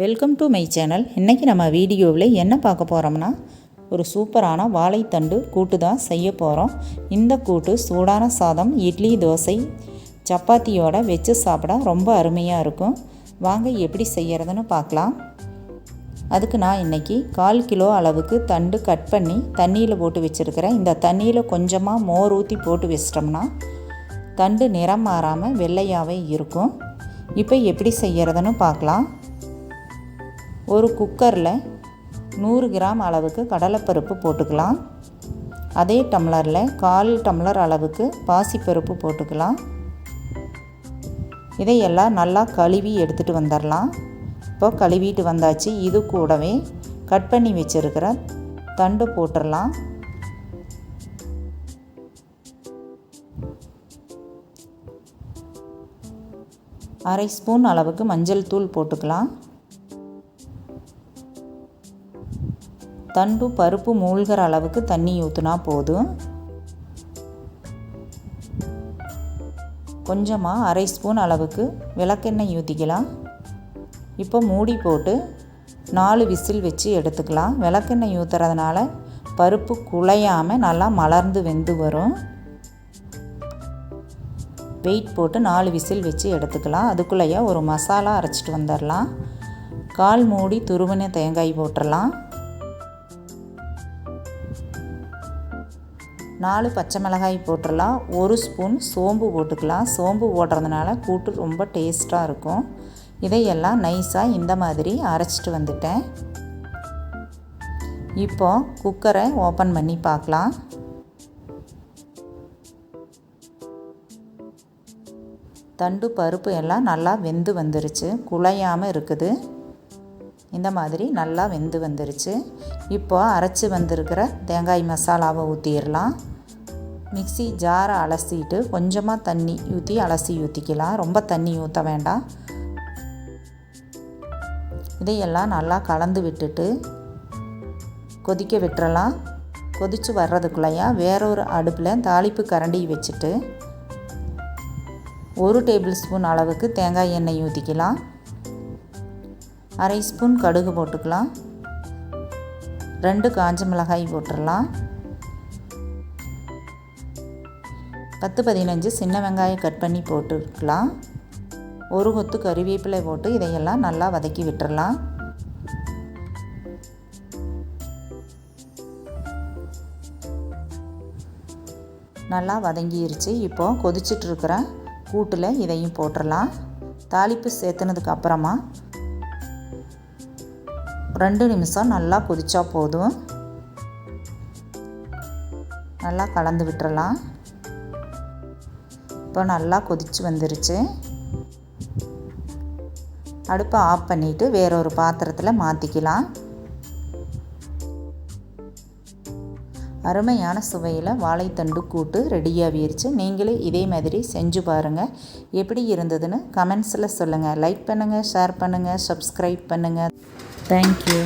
Welcome to my channel இன்றைக்கி நம்ம வீடியோவில் என்ன பார்க்க போகிறோம்னா ஒரு சூப்பரான வாழைத்தண்டு கூட்டு தான் செய்ய போகிறோம் இந்த கூட்டு சூடான சாதம் இட்லி தோசை சப்பாத்தியோட வச்சு சாப்பிட ரொம்ப அருமையாக இருக்கும். வாங்க எப்படி செய்கிறதுன்னு பார்க்கலாம். அதுக்கு நான் இன்றைக்கி கால் கிலோ அளவுக்கு தண்டு கட் பண்ணி தண்ணியில் போட்டு வச்சுருக்கிறேன். இந்த தண்ணியில் கொஞ்சமாக மோர் ஊற்றி போட்டு வச்சிட்டோம்னா தண்டு நிறம் மாறாமல் வெள்ளையாகவே இருக்கும். இப்போ எப்படி செய்கிறதுன்னு பார்க்கலாம். ஒரு குக்கரில் நூறு கிராம் அளவுக்கு கடலைப்பருப்பு போட்டுக்கலாம். அதே டம்ளரில் கால் டம்ளர் அளவுக்கு பாசிப்பருப்பு போட்டுக்கலாம். இதையெல்லாம் நல்லா கழுவி எடுத்துகிட்டு வந்துடலாம். இப்போ கழுவிட்டு வந்தாச்சு. இது கூடவே கட் பண்ணி வச்சுருக்கிற தண்டு போட்டுடலாம். அரை ஸ்பூன் அளவுக்கு மஞ்சள் தூள் போட்டுக்கலாம். தண்டு பருப்பு மூழ்கிற அளவுக்கு தண்ணி ஊற்றுனா போதும். கொஞ்சமாக அரை ஸ்பூன் அளவுக்கு விளக்கெண்ணெய் ஊற்றிக்கலாம் இப்போ மூடி போட்டு நாலு விசில் வச்சு எடுத்துக்கலாம். விளக்கெண்ணெய் ஊற்றுறதுனால பருப்பு குழையாமல் நல்லா மலர்ந்து வெந்து வரும். வெயிட் போட்டு நாலு விசில் வச்சு எடுத்துக்கலாம். அதுக்குள்ளேயே ஒரு மசாலா அரைச்சிட்டு வந்துடலாம். கால் மூடி துருவின தேங்காய் போட்டுடலாம். நாலு பச்சை மிளகாய் போட்டுடலாம். ஒரு ஸ்பூன் சோம்பு போட்டுக்கலாம். சோம்பு போடுறதுனால கூட்டு ரொம்ப டேஸ்ட்டாக இருக்கும். இதையெல்லாம் நைஸாக இந்த மாதிரி அரைச்சிட்டு வந்துட்டேன். இப்போ குக்கரை ஓப்பன் பண்ணி பார்க்கலாம். தண்டு பருப்பு எல்லாம் நல்லா வெந்து வந்துருச்சு. குழையாமல் இருக்குது. இந்த மாதிரி நல்லா வெந்து வந்துருச்சு. இப்போ அரைச்சி வந்திருக்கிற தேங்காய் மசாலாவை ஊற்றிடலாம் மிக்சி ஜாரை அலசிட்டு கொஞ்சமாக தண்ணி ஊற்றி அலசி ஊற்றிக்கலாம் ரொம்ப தண்ணி ஊற்ற வேண்டாம். இதையெல்லாம் நல்லா கலந்து விட்டுட்டு கொதிக்க விட்டுறலாம். கொதித்து வர்றதுக்குள்ளேயா வேறொரு அடுப்பில் தாளிப்பு கரண்டி வச்சுட்டு ஒரு டேபிள் ஸ்பூன் அளவுக்கு தேங்காய் எண்ணெய் ஊற்றிக்கலாம் அரை ஸ்பூன் கடுகு போட்டுக்கலாம். ரெண்டு காஞ்ச மிளகாய் போட்டுடலாம். பத்து பதினஞ்சு சின்ன வெங்காயம் கட் பண்ணி போட்டுக்கலாம். ஒரு கொத்து கருவேப்பிலை போட்டு இதையெல்லாம் நல்லா வதக்கி விட்டுறலாம் நல்லா வதங்கிருச்சு. இப்போது கொதிச்சிட்ருக்கிற கூட்டில் இதையும் போட்டுடலாம். தாளிப்பு சேர்த்துனதுக்கு அப்புறமா ரெண்டு நிமிஷம் நல்லா கொதிச்சா போதும். நல்லா கலந்து விட்டுறலாம். இப்போ நல்லா கொதிச்சு வந்துருச்சு. அடுப்பை ஆஃப் பண்ணிவிட்டு வேறொரு பாத்திரத்தில் மாற்றிக்கலாம் அருமையான சுவையில் வாழைத்தண்டு கூட்டு ரெடியாகிருச்சு. நீங்களே இதே மாதிரி செஞ்சு பாருங்கள் எப்படி இருந்ததுன்னு கமெண்ட்ஸில் சொல்லுங்கள் லைக் பண்ணுங்கள் ஷேர் பண்ணுங்கள் சப்ஸ்கிரைப் பண்ணுங்கள் தேங்க்யூ